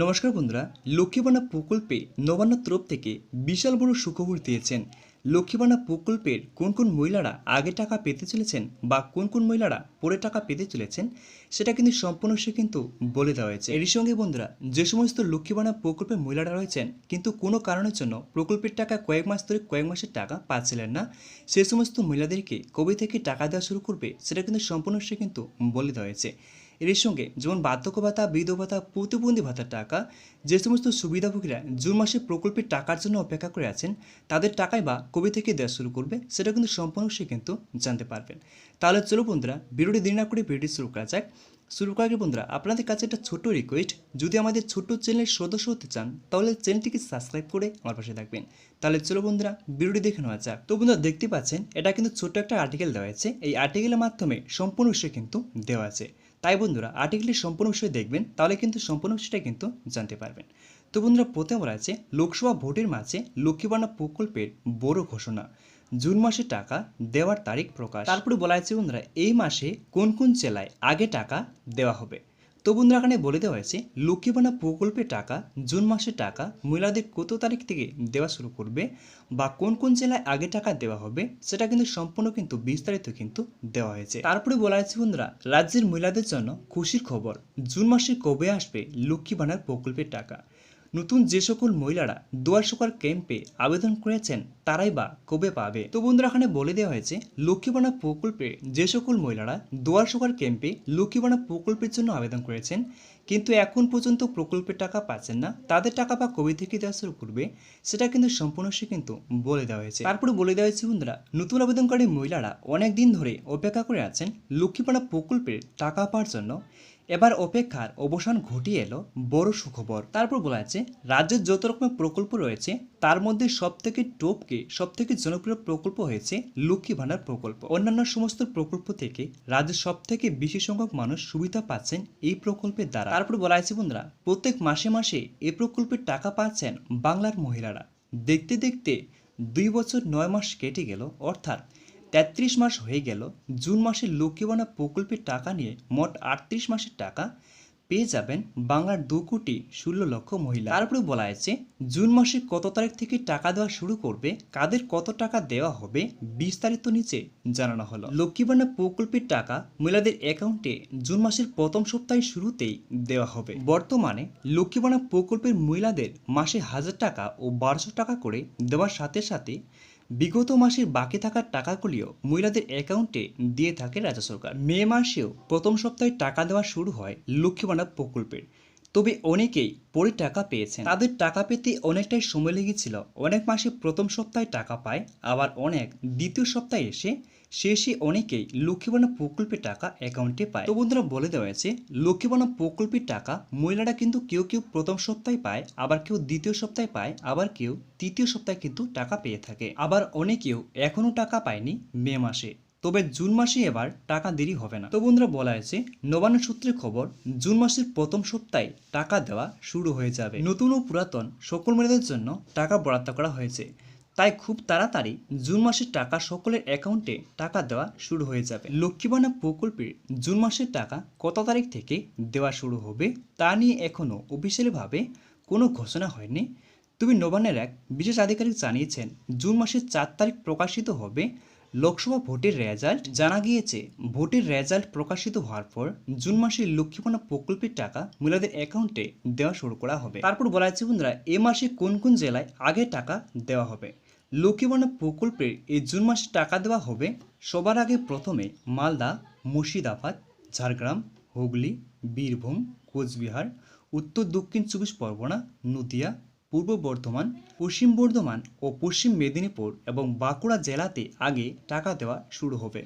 নমস্কার বন্ধুরা লক্ষ্মীবানা প্রকল্পে নবান্ন তরফ থেকে বিশাল বড় সুখবর দিয়েছেন। লক্ষ্মীবানা প্রকল্পের কোন কোন মহিলারা আগে টাকা পেতে চলেছেন বা কোন কোন মহিলারা পরে টাকা পেতে চলেছেন, সেটা কিন্তু সম্পূর্ণ সে কিন্তু বলে দেওয়া হয়েছে। এরই সঙ্গে বন্ধুরা, যে সমস্ত লক্ষ্মীবানা প্রকল্পের মহিলারা রয়েছেন, কিন্তু কোনো কারণের জন্য প্রকল্পের টাকা কয়েক মাস ধরে কয়েক মাসের টাকা পাচ্ছিলেন না। সেই সমস্ত মহিলাদেরকে কবে থেকে টাকা দেওয়া শুরু করবে, সেটা কিন্তু সম্পূর্ণ সে কিন্তু বলে দেওয়া হয়েছে। এর সঙ্গে যেমন বার্ধক্য ভাতা, বৃদ্ধ ভাতা, প্রতিবন্ধী ভাতার টাকা, যে সমস্ত সুবিধাভোগীরা জুন মাসে প্রকল্পের টাকার জন্য অপেক্ষা করে আছেন, তাদের টাকাই বা কবে থেকে দেওয়া শুরু করবে, সেটা কিন্তু সম্পূর্ণ সে কিন্তু জানতে পারবেন। তাহলে চলো বন্ধুরা, ভিডিওটি দিন না করে ভিডিওটি শুরু করা যাক। শুরু আগে বন্ধুরা, আপনাদের কাছে একটা ছোট্ট রিকোয়েস্ট যদি আমাদের ছোট্ট চ্যানেলের সদস্য হতে চান, তাহলে চ্যানেলটিকে সাবস্ক্রাইব করে আমার পাশে থাকবেন। তাহলে চলো বন্ধুরা, ভিডিওটি দেখে নেওয়া যাক। তো বন্ধুরা দেখতে পাচ্ছেন, এটা কিন্তু ছোট্ট একটা আর্টিকেল দেওয়া আছে এই আর্টিকেলের মাধ্যমে সম্পূর্ণ বিষয় কিন্তু দেওয়া আছে। তাই বন্ধুরা আর্টিকেলের সম্পূর্ণ বিষয় দেখবেন, তাহলে কিন্তু সম্পূর্ণ বিষয়টা কিন্তু জানতে পারবেন। তো বন্ধুরা প্রথম আছে লোকসভা ভোটের মাঝে লক্ষ্মীবানা প্রকল্পের বড় ঘোষণা। জুন মাসে টাকা দেওয়ার তারিখ প্রকাশ। তারপরে বলা হয়েছে বন্ধুরা, এই মাসে কোন কোন জেলায় আগে টাকা দেওয়া হবে? তো বন্ধুরা এখানে বলে দেওয়া হয়েছে, লক্ষ্মীবানা প্রকল্পের টাকা, জুন মাসের টাকা, মহিলাদের কত তারিখ থেকে দেওয়া শুরু করবে বা কোন কোন জেলায় আগে টাকা দেওয়া হবে, সেটা কিন্তু সম্পূর্ণ কিন্তু বিস্তারিত কিন্তু দেওয়া হয়েছে। তারপরে বলা হয়েছে বন্ধুরা, রাজ্যের মহিলাদের জন্য খুশির খবর, জুন মাসে কবে আসবে লক্ষ্মীবানার প্রকল্পের টাকা? নতুন যে সকল মহিলারা দুয়ার সুপার ক্যাম্পে আবেদন করেছেন, তারাই বা কবে পাবে? তো বন্ধুরা, এখানে বলে দেওয়া হয়েছে, লক্ষ্মীবানা প্রকল্পে যে সকল মহিলারা দুয়ার সুপার ক্যাম্পে লক্ষ্মীবানা প্রকল্পের জন্য আবেদন করেছেন কিন্তু এখন পর্যন্ত প্রকল্পের টাকা পাচ্ছেন না। তাদের টাকা বা কবে থেকে দেওয়া শুরু করবে, সেটা কিন্তু সম্পূর্ণ সে কিন্তু বলে দেওয়া হয়েছে। তারপরে বলে দেওয়া হয়েছে, বন্ধুরা, নতুন আবেদনকারী মহিলারা অনেক দিন ধরে অপেক্ষা করে আছেন লক্ষ্মীপাড়া প্রকল্পের টাকা পাওয়ার জন্য। এবার অপেক্ষার অবসান ঘটিয়ে এলো বড় সুখবর। তারপর বলা আছে রাজ্যের যত রকমের প্রকল্প রয়েছে তার মধ্যে সব থেকে টপকে সব থেকে জনপ্রিয় প্রকল্প হয়েছে লক্ষ্মী ভাণ্ডার প্রকল্প। অন্যান্য সমস্ত প্রকল্প থেকে রাজ্যের সব থেকে বেশি সংখ্যক মানুষ সুবিধা পাচ্ছেন এই প্রকল্পের দ্বারা। তারপর বলা আছে বন্ধুরা, প্রত্যেক মাসে মাসে এই প্রকল্পের টাকা পাচ্ছেন বাংলার মহিলারা। দেখতে দেখতে দুই বছর নয় মাস কেটে গেল, অর্থাৎ তেত্রিশ মাস হয়ে গেল। জুন মাসে লক্ষ্মীবানা প্রকল্পের টাকা নিয়ে মোট আটত্রিশ মাসের টাকা পেয়ে যাবেন বাংলার দু কোটি ষোলো লক্ষ মহিলা। তারপরে বলা হয়েছে, জুন মাসে কত তারিখ থেকে টাকা দেওয়া শুরু করবে, কাদের কত টাকা দেওয়া হবে, বিস্তারিত নিচে জানানো হলো। লক্ষ্মীবানা প্রকল্পের টাকা মহিলাদের অ্যাকাউন্টে জুন মাসের প্রথম সপ্তাহের শুরুতেই দেওয়া হবে। বর্তমানে লক্ষ্মীবানা প্রকল্পের মহিলাদের মাসে হাজার টাকা ও বারোশো টাকা করে দেওয়ার সাথে সাথে বিগত মাসের বাকি থাকার টাকাগুলিও মহিলাদের অ্যাকাউন্টে দিয়ে থাকে রাজ্য সরকার। মে মাসেও প্রথম সপ্তাহে টাকা দেওয়া শুরু হয় লক্ষ্মী প্রকল্পের। তবে অনেকেই পরে টাকা পেয়েছেন। তাদের টাকা পেতে অনেকটাই সময় লেগেছিল। অনেক মাসে প্রথম সপ্তাহে টাকা পায়, আবার অনেক দ্বিতীয় সপ্তাহে এসে শেষে অনেকেই লক্ষ্মীবানা প্রকল্পের টাকা অ্যাকাউন্টে পায়। তো বন্ধুরা, বলে দেওয়া হয়েছে লক্ষ্মীবানা প্রকল্পের টাকা মহিলারা কিন্তু কেউ কেউ প্রথম সপ্তাহে পায়, আবার কেউ দ্বিতীয় সপ্তাহে পায়, আবার কেউ তৃতীয় সপ্তাহে কিন্তু টাকা পেয়ে থাকে। আবার অনেকেও এখনও টাকা পায়নি মে মাসে। তবে জুন মাসে এবার টাকা দেরি হবে না। তো বন্ধুরা, বলা হয়েছে, নবান্ন সূত্রে খবর, জুন মাসের প্রথম সপ্তাহে টাকা দেওয়া শুরু হয়ে যাবে। নতুন ও পুরাতন সকল মেয়েদের জন্য টাকা বরাদ্দ করা হয়েছে। তাই খুব তাড়াতাড়ি জুন মাসের টাকা সকলের অ্যাকাউন্টে টাকা দেওয়া শুরু হয়ে যাবে। লক্ষ্মীবানা প্রকল্পের জুন মাসের টাকা কত তারিখ থেকে দেওয়া শুরু হবে তা নিয়ে এখনও অফিসিয়ালিভাবে কোনো ঘোষণা হয়নি। তবে নবান্নের এক বিশেষ আধিকারিক জানিয়েছেন, জুন মাসের চার তারিখ প্রকাশিত হবে লোকসভা ভোটের রেজাল্ট জানা গিয়েছে। ভোটের রেজাল্ট প্রকাশিত হওয়ার পর জুন মাসে লক্ষ্মীপনা প্রকল্পের টাকা মহিলাদের অ্যাকাউন্টে দেওয়া শুরু করা হবে। তারপর বলা হয়েছে, বন্ধুরা, এ মাসে কোন কোন জেলায় আগে টাকা দেওয়া হবে? লক্ষ্মীপনা প্রকল্পের এই জুন মাসে টাকা দেওয়া হবে সবার আগে প্রথমে মালদা, মুর্শিদাবাদ, ঝাড়গ্রাম, হুগলি, বীরভূম, কোচবিহার, উত্তর দক্ষিণ চব্বিশ পরগনা, নদিয়া পূর্ব বর্ধমান, পশ্চিম বর্ধমান ও পশ্চিম মেদিনীপুর এবং বাঁকুড়া জেলাতে আগে টাকা দেওয়া শুরু হবে।